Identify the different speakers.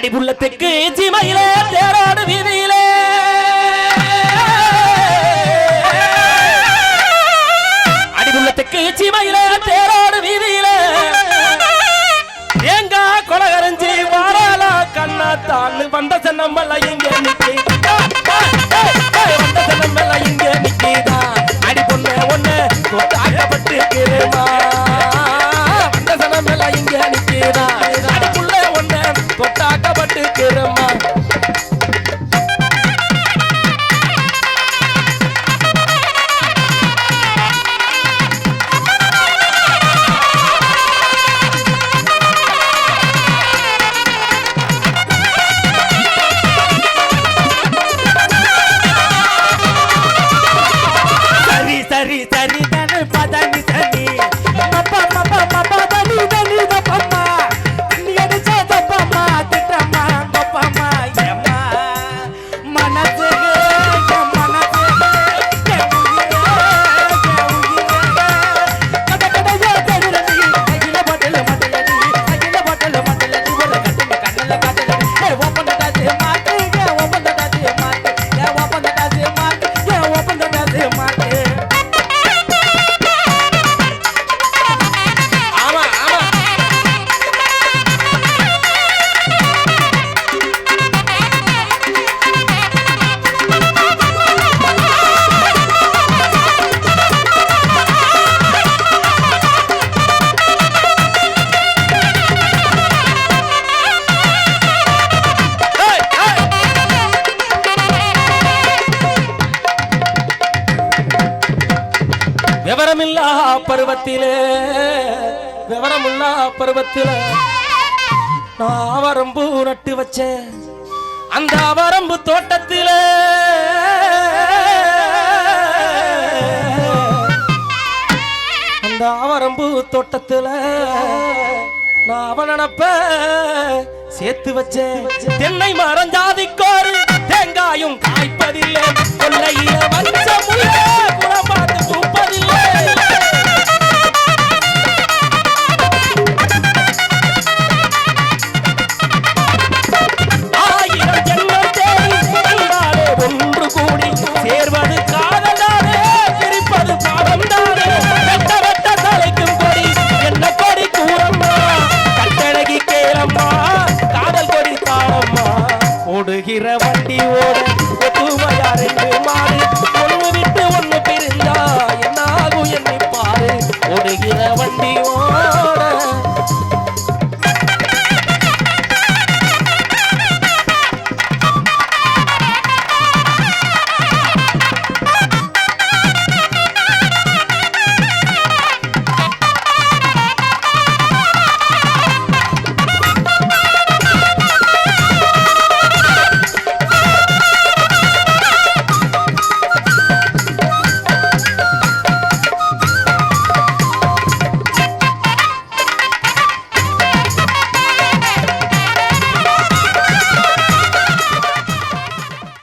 Speaker 1: அடிபுள்ள தெற்கு ஜிமையிலே தேராடு வீதியிலே. அடிபுள்ள தெற்கு ஜிமையிலே தேராடு வீதியிலே. எங்க கொலகரஞ்சி வாராலா கண்ணா தான் வந்த சென்னம்மல்ல இங்க நிக்கி. வந்த சென்னம்மல்ல இங்க விவரமில்லா பருவத்திலே விவரமில்லா பருவத்திலே. நான் அவரம்பு நட்டு வச்சேன். அந்த அவரம்பு தோட்டத்திலே. அந்த அவரம்பு தோட்டத்தில் நான் அவன் நினப்ப சேர்த்து வச்சேன். தென்னை மரம் தேங்காயும் காய்ப்பதில்லை. போகிற வண்டி ஓட